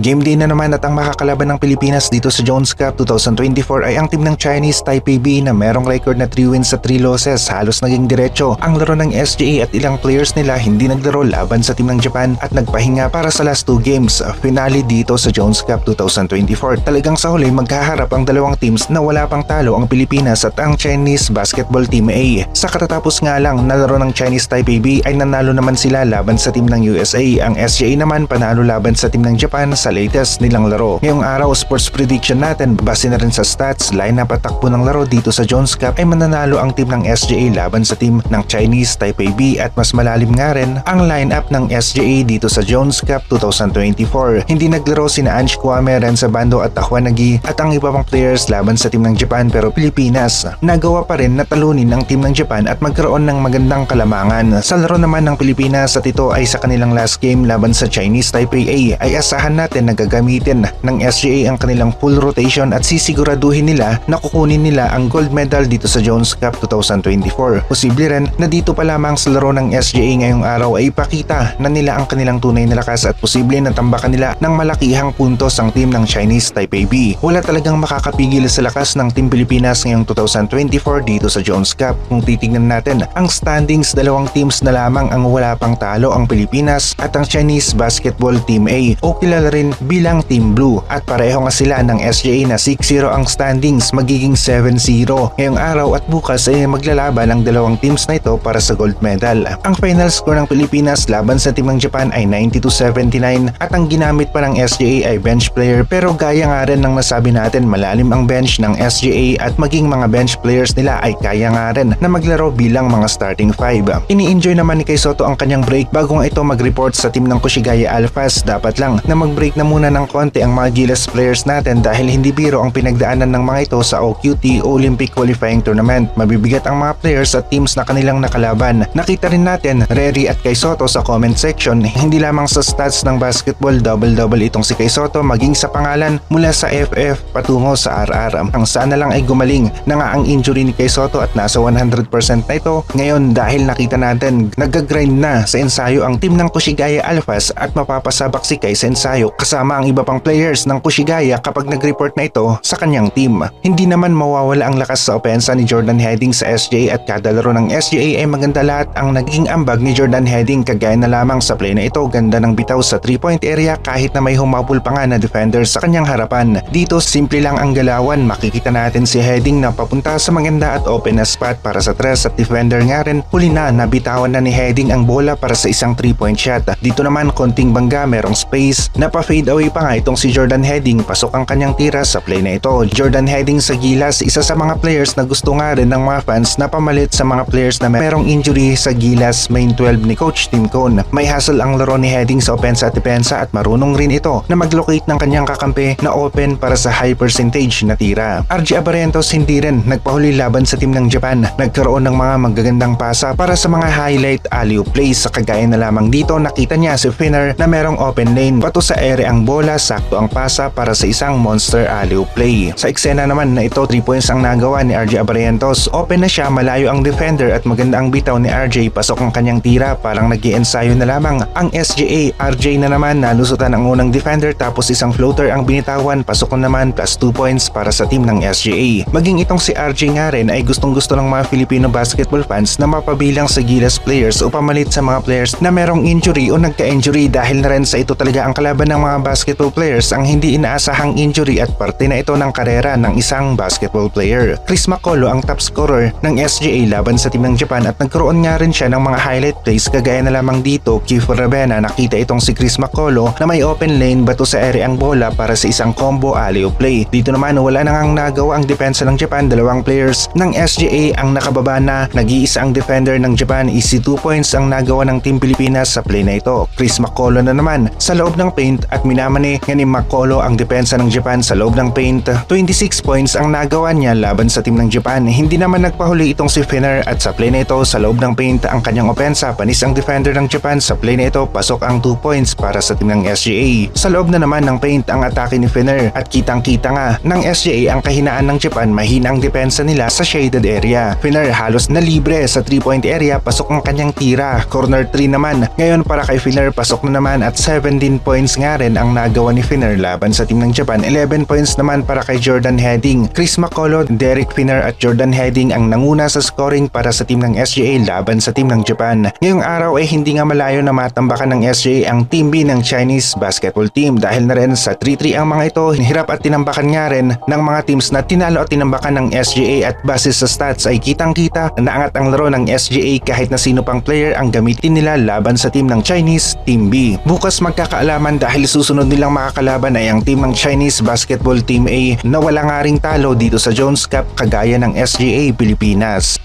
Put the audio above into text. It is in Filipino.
Game day na naman at ang makakalaban ng Pilipinas dito sa Jones Cup 2024 ay ang team ng Chinese Taipei B na merong record na 3 wins at 3 losses. Halos naging diretso ang laro ng SGA at ilang players nila hindi naglaro laban sa team ng Japan at nagpahinga para sa last 2 games. Finale dito sa Jones Cup 2024. Talagang sa huli magkaharap ang dalawang teams na wala pang talo ang Pilipinas at ang Chinese Basketball Team A. Sa katatapos nga lang na laro ng Chinese Taipei B ay nanalo naman sila laban sa team ng USA. Ang SGA naman panalo laban sa team ng Japan sa latest nilang laro. Ngayong araw, sports prediction natin, base na rin sa stats, line up at takbo ng laro dito sa Jones Cup ay mananalo ang team ng SJA laban sa team ng Chinese Taipei B at mas malalim nga rin ang line up ng SJA dito sa Jones Cup 2024. Hindi naglaro sina Ange Kwame, Renza Bando at Takwanagi at ang iba pang players laban sa team ng Japan pero Pilipinas. Nagawa pa rin na talunin ang team ng Japan at magkaroon ng magandang kalamangan. Sa laro naman ng Pilipinas at ito ay sa kanilang last game laban sa Chinese Taipei A ay asahan natin na gagamitin ng SGA ang kanilang full rotation at sisiguraduhin nila na kukunin nila ang gold medal dito sa Jones Cup 2024. Posible rin na dito pa lamang sa laro ng SGA ngayong araw ay ipakita na nila ang kanilang tunay na lakas at posible na tambakan nila ng malakihang puntos ang team ng Chinese Taipei B. Wala talagang makakapigil sa lakas ng Team Pilipinas ngayong 2024 dito sa Jones Cup. Kung titignan natin ang standings, dalawang teams na lamang ang wala pang talo ang Pilipinas at ang Chinese Basketball Team A o kilala rin bilang Team Blue at pareho nga sila ng SJA na 6-0 ang standings magiging 7-0. Ngayong araw at bukas ay maglalaban ang dalawang teams na ito para sa gold medal. Ang final score ng Pilipinas laban sa team ng Japan ay 92-79 at ang ginamit pa ng SJA ay bench player pero gaya nga rin ng nasabi natin malalim ang bench ng SJA at maging mga bench players nila ay kaya nga rin na maglaro bilang mga starting five. Ini-enjoy naman ni Kay Soto ang kanyang break bago nga ito mag-report sa team ng Kushigaya Alphas. Dapat lang na mag-break na muna ng konti ang mga Gilas players natin dahil hindi biro ang pinagdaanan ng mga ito sa OQT Olympic Qualifying Tournament. Mabibigat ang mga players at teams na kanilang nakalaban. Nakita rin natin Reri at Kay Soto sa comment section. Hindi lamang sa stats ng basketball double-double itong si Kay Soto maging sa pangalan mula sa FF patungo sa RR. Ang sana lang ay gumaling na nga ang injury ni Kay Soto at nasa 100% na ito. Ngayon dahil nakita natin nagagrind na sa ensayo ang team ng Kushigaya Alphas at mapapasabak si Kay sa ensayo kasama ang iba pang players ng Kushigaya kapag nag-report na ito sa kanyang team. Hindi naman mawawala ang lakas sa opensa ni Jordan Heading sa SJ at kada laro ng SJA ay maganda lahat ang naging ambag ni Jordan Heading kagaya na lamang sa play na ito ganda ng bitaw sa 3-point area kahit na may humabol pa nga na defender sa kanyang harapan. Dito simple lang ang galawan makikita natin si Heading na papunta sa maganda at open na spot para sa tres at defender nga rin huli na nabitawan na ni Heading ang bola para sa isang 3-point shot. Dito naman konting bangga merong space na pa-fade away pa nga itong si Jordan Heading pasok ang kanyang tira sa play na ito. Jordan Heading sa Gilas isa sa mga players na gusto nga rin ng mga fans na pamalit sa mga players na merong injury sa Gilas main 12 ni Coach Tim Cone. May hassle ang laro ni Heading sa opensa at depensa at marunong rin ito na mag-locate ng kanyang kakampi na open para sa high percentage na tira. RJ Abarentos hindi rin nagpahuli laban sa team ng Japan. Nagkaroon ng mga magagandang pasa para sa mga highlight alley plays sa kagaya na lamang dito nakita niya si Finner na merong open lane. Pato sa ere ang bola, sakto ang pasa para sa isang monster alley play. Sa eksena naman na ito 3 points ang nagawa ni RJ Abarentos. Open na siya, malayo ang defender at maganda ang bitaw ni RJ. Pasok ang kanyang tira, parang nag ensayo na lamang. Ang SJA, RJ na naman nalusutan ang unang defender tapos isang floater ang binitawan. Pasok na naman plus 2 points para sa team ng SJA. Maging itong si RJ nga rin ay gustong gusto ng mga Filipino basketball fans na mapabilang sa Gilas players o pamalit sa mga players na merong injury o nagka-injury dahil na rin sa ito talaga ang kalaban ng mga basketball players ang hindi inaasahang injury at parte na ito ng karera ng isang basketball player. Chris McCullough ang top scorer ng SGA laban sa team ng Japan at nagkaroon nga rin siya ng mga highlight plays kagaya na lamang dito Kiefer Ravena nakita itong si Chris McCullough na may open lane bato sa ere ang bola para sa isang combo alley play. Dito naman wala nang ang nagawa ang depensa ng Japan dalawang players ng SGA ang nakababa na nag-iisa ang defender ng Japan easy 2 points ang nagawa ng Team Pilipinas sa play na ito. Chris McCullough na naman sa loob ng paint at minamani nga ni McCullough ang depensa ng Japan sa loob ng paint. 26 points ang nagawa niya laban sa team ng Japan. Hindi naman nagpahuli itong si Finner at sa play na ito sa loob ng paint ang kanyang opensa. Panis ang defender ng Japan sa play na ito pasok ang 2 points para sa team ng SGA. Sa loob na naman ng paint ang atake ni Finner at kitang kita nga ng SGA ang kahinaan ng Japan mahina ang depensa nila sa shaded area. Finner halos na libre sa 3 point area pasok ang kanyang tira. Corner 3 naman. Ngayon para kay Finner pasok na naman at 17 points nga rin ang nagawa ni Finner laban sa team ng Japan. 11 points naman para kay Jordan Heading. Chris McCullough, Derek Finner at Jordan Heading ang nanguna sa scoring para sa team ng SGA laban sa team ng Japan. Ngayong araw ay hindi nga malayo na matambakan ng SGA ang Team B ng Chinese basketball team dahil na rin sa 3-3 ang mga ito, hirap at tinambakan nga rin ng mga teams na tinalo at tinambakan ng SGA at base sa stats ay kitang-kita na naangat ang laro ng SGA kahit na sino pang player ang gamitin nila laban sa team ng Chinese Team B. Bukas magkakaalaman dahil susunod nilang makakalaban ay ang team ng Chinese Basketball Team A na wala nga ring talo dito sa Jones Cup kagaya ng SGA Pilipinas.